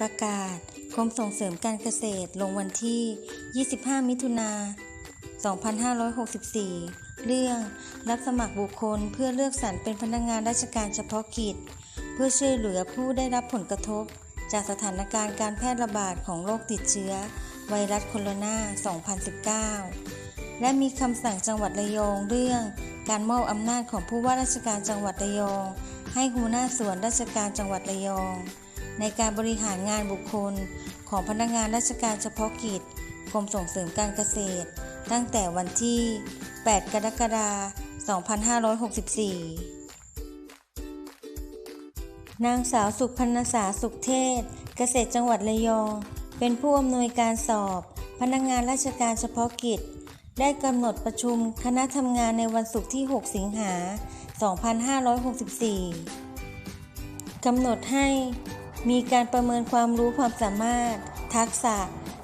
ประกาศกรมส่งเสริมการเกษตรลงวันที่ 25 มิถุนา 2564 เรื่องรับสมัครบุคคลเพื่อเลือกสรรเป็นพนักงานราชการเฉพาะกิจ เพื่อช่วยเหลือผู้ได้รับผลกระทบ จากสถานการณ์การแพร่ระบาดของโรคติดเชื้อ ไวรัสโคโรนา 2019 และมีคำสั่งจังหวัดระยองเรื่อง การมอบอำนาจของผู้ว่าราชการจังหวัดระยอง ให้หัวหน้าส่วนราชการจังหวัดระยอง ในการบริหารงานบุคคล ของพนักงานราชการเฉพาะกิจกรมส่งเสริมการเกษตร ตั้งแต่วันที่ 8 กรกฎาคม 2564นางสาวสุพรรณษาสุขเทศ เกษตรจังหวัดระยอง เป็นผู้อำนวยการสอบ พนักงานราชการเฉพาะกิจ ได้กำหนดประชุมคณะทำงานในวันศุกร์ที่ 6 สิงหา 2564 กำหนดให้ มีการประเมินความรู้ความสามารถ ทักษะ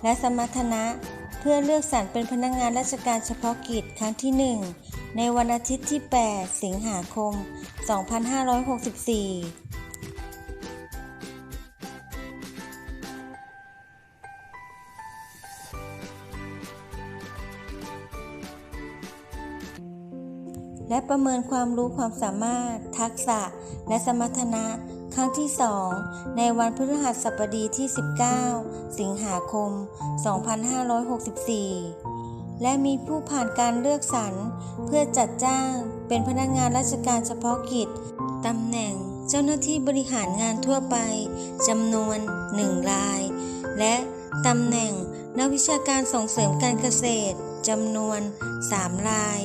และสมรรถนะ เพื่อเลือกสรรเป็นพนักงานราชการเฉพาะกิจครั้งที่ 1 ในวันอาทิตย์ที่ 8 สิงหาคม 2564 และประเมินความรู้ความสามารถ ทักษะ และสมรรถนะครั้งที่ 2 ในวันพฤหัสบดีที่ 19 สิงหาคม 2564 และมีผู้ผ่านการเลือกสรรเพื่อจัดจ้างเป็นพนักงานราชการเฉพาะกิจตำแหน่งเจ้าหน้าที่บริหารงานทั่วไปจำนวน 1 ราย และตำแหน่งนักวิชาการส่งเสริมการเกษตรจำนวน 3 ราย